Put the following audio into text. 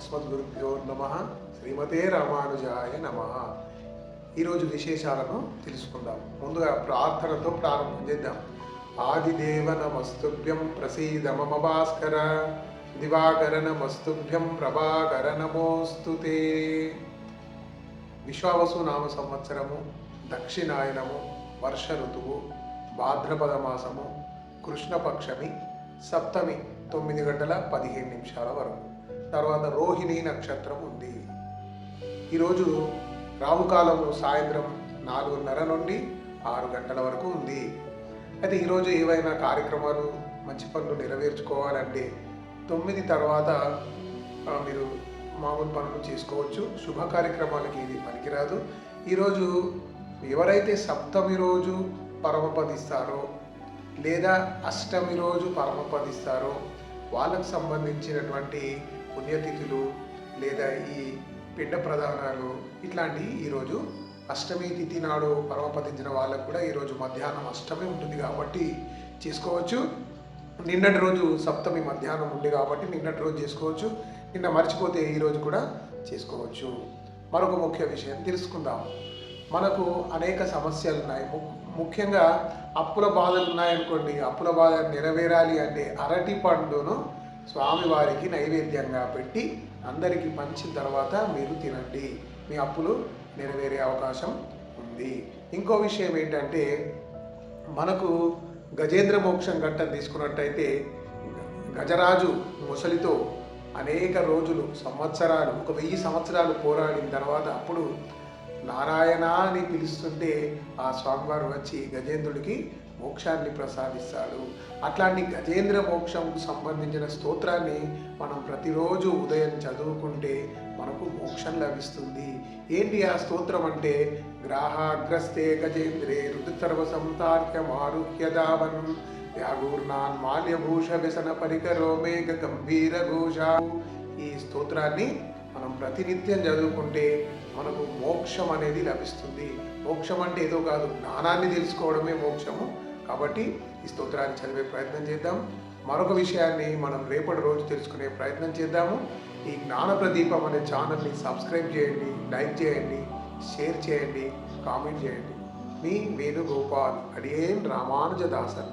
అస్మద్గురుభ్యో నమ శ్రీమతే రామానుజాయ నమ. ఈరోజు విశేషాలను తెలుసుకుందాం. ముందుగా ప్రార్థనతో ప్రారంభం చేద్దాం. ఆదిదేవ నమస్తుభ్యం ప్రసీద మమ భాస్కర. దివాకర నమస్తుభ్యం ప్రభాకర నమోస్తుతే విశ్వావసు నామ సంవత్సరము దక్షిణాయనము వర్ష ఋతువు భాద్రపద మాసము కృష్ణపక్షమి సప్తమి తొమ్మిది గంటల పదిహేను నిమిషాల వరకు. తర్వాత రోహిణి నక్షత్రం ఉంది. ఈరోజు రావుకాలము సాయంత్రం నాలుగున్నర నుండి ఆరు గంటల వరకు ఉంది. అయితే ఈరోజు ఏవైనా కార్యక్రమాలు మంచి పనులు నెరవేర్చుకోవాలంటే తొమ్మిది తర్వాత మీరు మామూలు పనులు చేసుకోవచ్చు. శుభ కార్యక్రమాలకి ఇది పనికిరాదు. ఈరోజు ఎవరైతే సప్తమి రోజు పరమపదిస్తారో లేదా అష్టమి రోజు పరమపదిస్తారో వాళ్ళకు సంబంధించినటువంటి పుణ్యతిథులు లేదా ఈ పిండ ప్రదానాలు ఇట్లాంటివి ఈరోజు అష్టమి తిథి నాడు పరమపదించిన వాళ్ళకు కూడా ఈరోజు మధ్యాహ్నం అష్టమి ఉంటుంది కాబట్టి చేసుకోవచ్చు. నిన్నటి రోజు సప్తమి మధ్యాహ్నం ఉంది కాబట్టి నిన్నటి రోజు చేసుకోవచ్చు. నిన్న మర్చిపోతే ఈరోజు కూడా చేసుకోవచ్చు. మరొక ముఖ్య విషయం తెలుసుకుందాం. మనకు అనేక సమస్యలు ఉన్నాయి. ము- ముఖ్యంగా అప్పుల బాధలు ఉన్నాయనుకోండి అప్పుల బాధ నెరవేరాలి అంటే అరటి పండును స్వామివారికి నైవేద్యంగా పెట్టి అందరికీ పంచిన తర్వాత మీరు తినండి. మీ అప్పులు నెరవేరే అవకాశం ఉంది. ఇంకో విషయం ఏంటంటే మనకు గజేంద్ర మోక్షం ఘట్టం తీసుకున్నట్టయితే గజరాజు ముసలితో అనేక రోజులు సంవత్సరాలు ఒక వెయ్యి సంవత్సరాలు పోరాడిన తర్వాత అప్పుడు నారాయణ అని పిలుస్తుంటే ఆ స్వామివారు వచ్చి గజేంద్రుడికి మోక్షాన్ని ప్రసాదిస్తాడు. అట్లాంటి గజేంద్ర మోక్షం సంబంధించిన స్తోత్రాన్ని మనం ప్రతిరోజు ఉదయం చదువుకుంటే మనకు మోక్షం లభిస్తుంది. ఏంటి ఆ స్తోత్రం అంటే? గ్రాహాగ్రస్తే గజేంద్రే ఋతుసర్వ సంతార్క్య మారుహ్యదావన్ వ్యాగూర్ణాన్ మాల్యభూష వ్యసన పరికరో మేఘ గంభీర ఘోష. ఈ స్తోత్రాన్ని మనం ప్రతినిత్యం చదువుకుంటే మనకు మోక్షం అనేది లభిస్తుంది. మోక్షం అంటే ఏదో కాదు జ్ఞానాన్ని తెలుసుకోవడమే మోక్షము. కాబట్టి ఈ స్తోత్రాన్ని చదివే ప్రయత్నం చేద్దాం. మరొక విషయాన్ని మనం రేపటి రోజు తెలుసుకునే ప్రయత్నం చేద్దాము. ఈ జ్ఞాన ప్రదీపం అనే ఛానల్ని సబ్స్క్రైబ్ చేయండి లైక్ చేయండి షేర్ చేయండి కామెంట్ చేయండి. మీ వేణుగోపాల్ అడియేన్ రామానుజదాసన్.